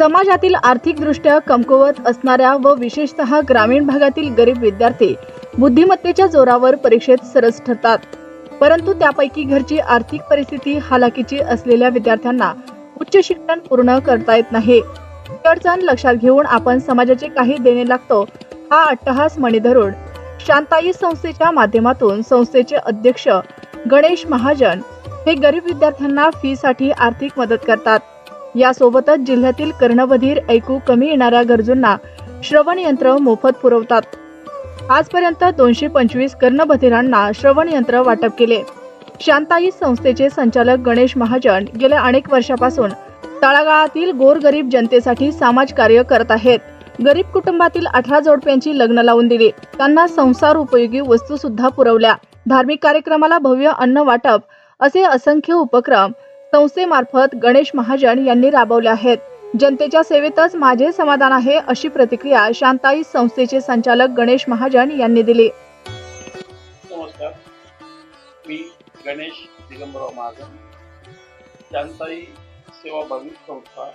समाजातील आर्थिकदृष्ट्या कमकुवत असणाऱ्या व विशेषतः ग्रामीण भागातील गरीब विद्यार्थी बुद्धिमत्तेच्या जोरावर परीक्षेत सरस ठरतात. परंतु त्यापैकी घरची आर्थिक परिस्थिती हालाकीची असलेल्या विद्यार्थ्यांना उच्च शिक्षण पूर्ण करता येत नाही. ही अडचण लक्षात घेऊन आपण समाजाचे काही देणे लागतो हा अट्टहास मणी धरून शांताई संस्थेच्या माध्यमातून संस्थेचे अध्यक्ष गणेश महाजन हे गरीब विद्यार्थ्यांना फीसाठी आर्थिक मदत करतात. यासोबतच जिल्ह्यातील कर्णबधीर ऐकू कमी येणाऱ्या गरजूंना श्रवण यंत्र मोफत पुरवतात. आजपर्यंत दोनशे पंचवीस कर्णबधिरांना श्रवण यंत्र वाटप केले. शांताई संस्थेचे संचालक गणेश महाजन गेल्या अनेक वर्षापासून तळागाळातील गोरगरीब जनतेसाठी समाज कार्य करत आहेत. गरीब कुटुंबातील अठरा जोडप्यांची लग्न लावून दिली. त्यांना संसार उपयोगी वस्तू सुद्धा पुरवल्या. धार्मिक कार्यक्रमाला भव्य अन्न वाटप असे असंख्य उपक्रम संस्थेमार्फत गणेश महाजन यांनी राबवल्या आहेत. जनतेच्या सेवेतच माझे समाधान आहे अशी प्रतिक्रिया शांताई संस्थेचे संचालक गणेश महाजन यांनी दिली. नमस्कार. मी गणेश दिगंबरराव महाजन शांताई सेवाभावी संस्था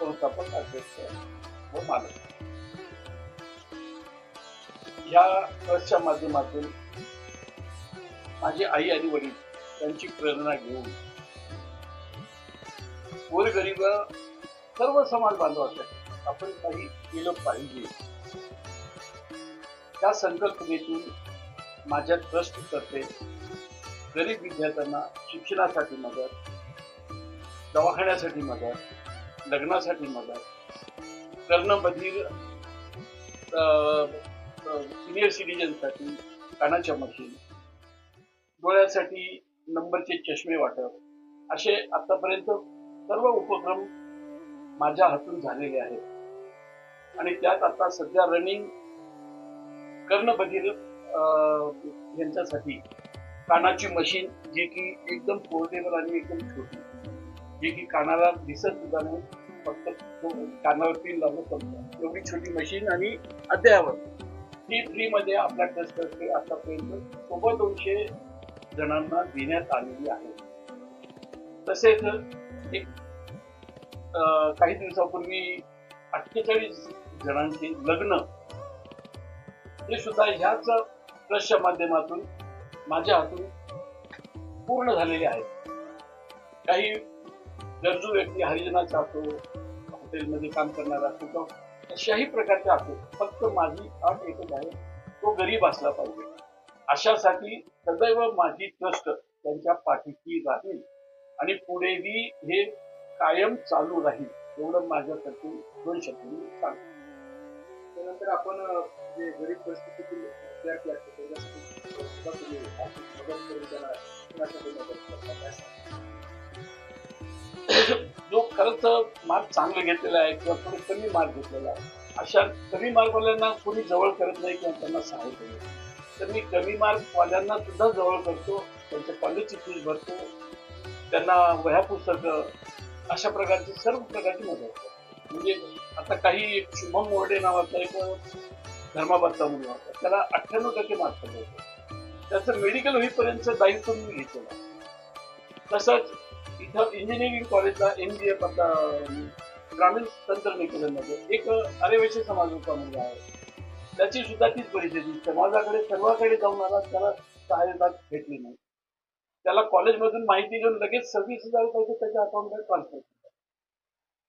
संस्थापक अध्यक्ष व मालक. या ट्रस्टच्या माध्यमातून माझी आई आणि वडील त्यांची प्रेरणा घेऊन गोरगरीब सर्व समाज बांधवासाठी आपण काही केलं पाहिजे. त्या संकल्पनेतून माझ्या ट्रस्टतर्फे गरीब विद्यार्थ्यांना शिक्षणासाठी मदत दवाखान्यासाठी मदत लग्नासाठी मदत कर्णबधीर सिनियर सिटीजनसाठी कानाच्या मशीन डोळ्यासाठी नंबरचे चष्मे वाटप असे आतापर्यंत सर्व उपक्रम माझ्या हातून झालेले आहेत. आणि त्यात आता सध्या रनिंग कर्णबधीर अं, यांच्यासाठी कानाची मशीन जे की एकदम पोर्टेबल आणि एकदम छोटी जे की कानाला दिसत सुद्धा नाही फक्त कानावर पिन लावून संपतं एवढी छोटी मशीन आणि अद्यावत ही फ्री मध्ये आपल्या ट्रस्टतर्फे आतापर्यंत. सोबत दोनशे जणांना देण्यात आलेली आहे. तसेच एक काही दिवसापूर्वी अठ्ठेचाळीस जणांचे लग्न. हे सुद्धा ह्याच ट्रस्टच्या माध्यमातून माझ्या हातून पूर्ण झालेले आहेत काही गरजू व्यक्ती हरिजनाचा असो हॉटेलमध्ये काम करणारा असो किंवा अशाही प्रकारचे असो फक्त माझी अट एकच आहे तो गरीब असला पाहिजे. अशासाठी सदैव माझी ट्रस्ट त्यांच्या पाठीशी राहील. आणि पुढेही हे कायम चालू राहील एवढं माझ्यासाठी दोन शब्द सांगतो. त्यानंतर आपण जे गरीब परिस्थितीतील विद्यार्थी असतात त्याच्यासाठी मदत करून त्यांना मदत करता जो खरंच मार्क चांगले घेतलेला आहे किंवा थोडे कमी मार्क घेतलेला आहे अशा कमी मार्कवाल्यांना कोणी जवळ करत नाही किंवा त्यांना सहाय्य करत तर मी कमी मार्कवाल्यांना सुद्धा जवळ करतो त्यांच्या कॉलेजची फीज भरतो त्यांना वह्या पुस्तकं अशा प्रकारची सर्व प्रकारची मदत म्हणजे आता काही शुभम मोर्डे नावाचा एक धर्माबादचा मुलगा होता. त्याला अठ्ठ्याण्णव टक्के मार्क पडले होते. त्याचं मेडिकल होईपर्यंत दायित्व मी घेतलेलं तसंच इथं इंजिनिअरिंग कॉलेजला एम बी एफ आता ग्रामीण तंत्रनिकेतनमध्ये एक आर्यवैश्य समाजाचा मुलगा आहे. त्याची सुद्धा तीच परिस्थिती समाजाकडे सर्वाकडे जाऊन आला त्याला सहायता भेटली नाही. त्याला कॉलेजमधून माहिती घेऊन लगेच सव्वीस हजार रुपये त्याच्या अकाउंटमध्ये ट्रान्सफर केले.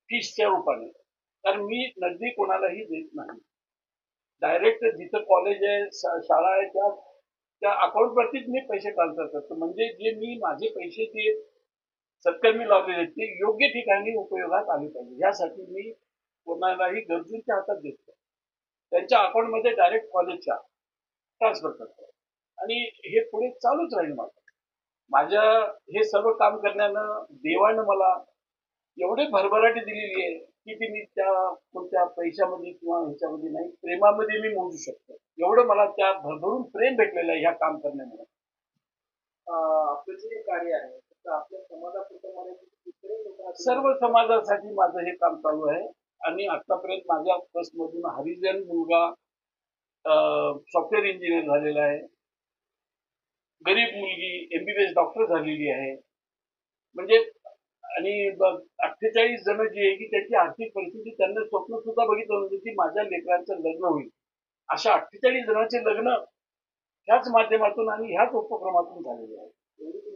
फीसच्या रूपाने. कारण मी नगदी कोणालाही देत नाही. डायरेक्ट जिथं कॉलेज आहे शा- शाळा आहे त्या त्या अकाउंटवरतीच मी पैसे ट्रान्सफर करतो. म्हणजे जे मी माझे पैसे ते सत्कर्मी लावलेले ते योग्य ठिकाणी उपयोगात आले पाहिजे. यासाठी मी कोणालाही गरजूंच्या हातात देतो त्यांच्या अकाउंटमध्ये डायरेक्ट कॉलेजच्या ट्रान्सफर करतो. आणि हे पुढे चालूच राहील माझं. माझ्या हे सर्व काम करण्यानं देवानं मला एवढे भरभराटी दिलेली आहे की ती मी त्या कोणत्या पैशामध्ये किंवा ह्याच्यामध्ये नाही प्रेमामध्ये मी मोजू शकतो. एवढं मला त्या भरभरून प्रेम भेटलेलं आहे ह्या काम करण्यामुळे आपलं जे कार्य आहे आपल्या समाजापुरतं सर्व समाजासाठी माझं हे काम चालू आहे. आणि आतापर्यंत माझ्या ट्रस्टमधून हरिजन मुलगा सॉफ्टवेअर इंजिनियर झालेला आहे. गरीब मुलगी एमबीबीएस डॉक्टर झालेली आहे. म्हणजे आणि अठ्ठेचाळीस जण जी आहे की त्याची आर्थिक परिस्थिती त्यांना स्वप्न सुद्धा बघितलं नव्हतं की माझ्या लेकरांचं लग्न होईल. अशा अठ्ठेचाळीस जणांचे लग्न ह्याच माध्यमातून आणि ह्याच उपक्रमातून झालेले आहे.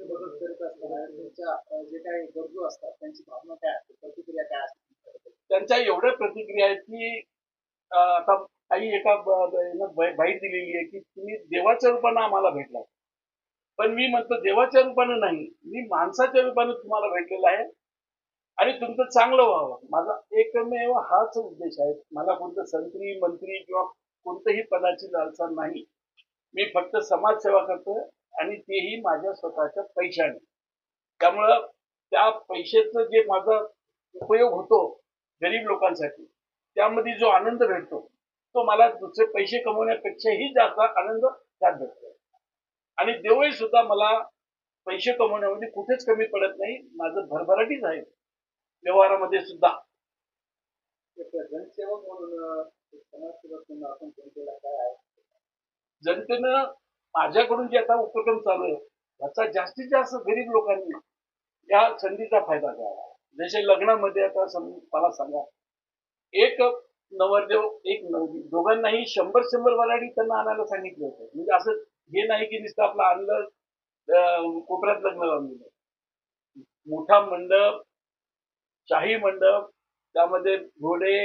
मदत करत असताना जे काही गरजू असतात त्यांची भावना काय असते? प्रतिक्रिया काय असते त्यांच्या एवढ्या प्रतिक्रिया आहेत की आता काही एका बाईट दिलेली आहे की तुम्ही देवाच्या रूपानं आम्हाला भेटला पण मी म्हणतो देवाच्या रूपानं नाही मी माणसाच्या रूपानं तुम्हाला भेटलेला आहे आणि तुमचं चांगलं व्हावं. माझा एकमेव हाच उद्देश आहे. मला कोणतं संत्री मंत्री किंवा कोणत्याही पदाची लालसा नाही. मी फक्त समाजसेवा करतोय आणि तेही माझ्या स्वतःच्या पैशाने. त्यामुळं त्या पैशाचं जे माझा उपयोग होतो गरीब लोकांसाठी त्यामध्ये जो आनंद भेटतो तो मला दुसरे पैसे कमवण्यापेक्षाही जास्त आनंद त्यात भेटतो. आणि देवही सुद्धा मला पैसे कमवण्यामध्ये कुठेच कमी पडत नाही माझं भरभराटीच आहे. व्यवहारामध्ये सुद्धा. जनसेवक म्हणून समाजसेवक म्हणून आपण जनतेला काय आहे? जनतेनं माझ्याकडून जे आता उपक्रम चालू आहे याचा जास्तीत जास्त गरीब लोकांनी या संधीचा फायदा घ्यावा. जसे लग्नामध्ये आता सम मला सांगा. एक नवरदेव एक नवरी दोघांनाही शंभर शंभर वराडी त्यांना आणायला सांगितलं होतं. म्हणजे असं हे नाही की नुसतं आपलं आणलं कोपऱ्यात लग्न लावून दिलं. मोठा मंडप शाही मंडप त्यामध्ये घोडे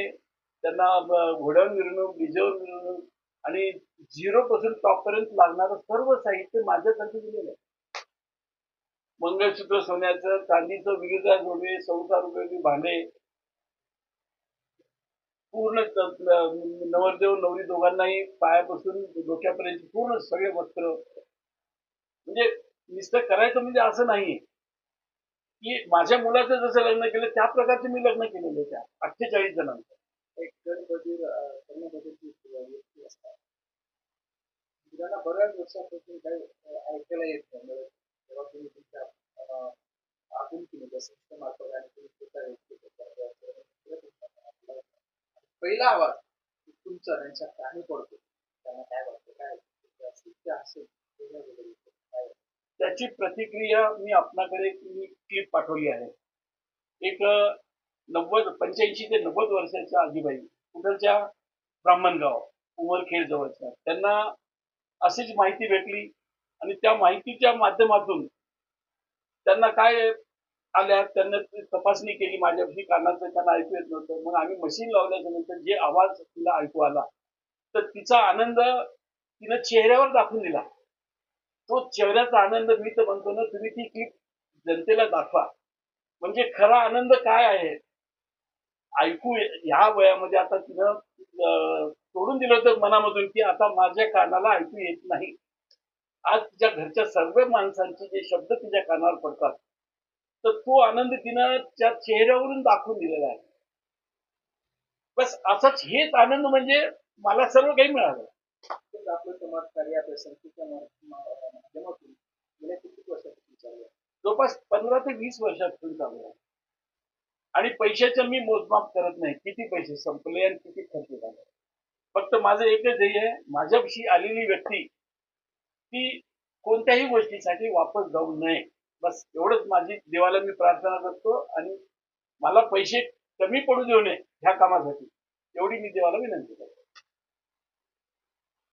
त्यांना घोड्यावर मिरवणूक डीजेवर मिरवणूक आणि झिरो पासून टॉप पर्यंत लागणारं सर्व साहित्य माझ्यासाठी दिलेलं आहे. मंगळसूत्र सोन्याचं चांदीचं विविध जोडवे संसार उपयोगी भांडे पूर्ण नवरदेव नवरी दोघांनाही पायापासून डोक्यापर्यंत पूर्ण सगळे वस्त्र. म्हणजे नुसतं करायचं म्हणजे असं नाहीये. की माझ्या मुलाचं जसं लग्न केलं त्या प्रकारचे मी लग्न केलेलं आहे त्या अठ्ठेचाळीस जणांचं. एक गणपती कर्मपद्धती असतात बऱ्याच वर्षापासून काही ऐकायला येत नाही. तेव्हा तुम्ही तुमच्या अं, केले संस्थेमार्फत आणि तुम्ही स्वतः पहिला आवाज तुमचा त्यांच्या कानी पडतो. त्यांना काय वाटतं काय असेल त्याची प्रतिक्रिया मी आपणाकडे मी क्लिप पाठवली आहे. एक नव्वद पंच्याऐंशी ते नव्वद वर्षाच्या आजीबाई कुठलच्या? ब्राह्मणगाव उमरखेड जवळच्या. त्यांना अशीच माहिती भेटली आणि त्या माहितीच्या माध्यमातून त्यांना काय आल्या त्यांना ती तपासणी केली माझ्या कानाचं त्यांना ऐकू येत नव्हतं. मग आम्ही मशीन लावल्याच्या नंतर जे आवाज तिला ऐकू आला तर तिचा आनंद तिनं चेहऱ्यावर दाखवून दिला. तो चेहऱ्याचा आनंद मी तर म्हणतो ना तुम्ही ती क्लिप जनतेला दाखवा. म्हणजे खरा आनंद काय आहे? ऐकू ह्या वयामध्ये आता तिनं सोडून दिलं होतं मनामधून की आता माझ्या कानाला ऐकू येत नाही. आज तिच्या घरच्या सर्व माणसांचे जे शब्द तिच्या कानावर पडतात तर तो आनंद तिनं त्या चेहऱ्यावरून दाखवून दिलेला आहे. बस असाच हेच आनंद म्हणजे मला सर्व काही मिळालं. तेच आपलं समाज कार्य आपल्या संस्थेच्या मा- मा- माध्यमातून गेल्या किती वर्षापासून चालू आहे? जवळपास पंधरा ते वीस वर्षापासून चालू आहे. आणि पैशाचं मी मोजमाप करत नाही. किती पैसे संपले आणि किती खर्च झाले? फक्त माझं एकच ध्येय आहे माझ्यापाशी आलेली व्यक्ती ती कोणत्याही गोष्टीसाठी वापस जाऊ नये. बस एवढंच माझी देवाला मी प्रार्थना करतो आणि मला पैसे कमी पडू देऊ नये ह्या कामासाठी. एवढी मी देवाला विनंती करतो.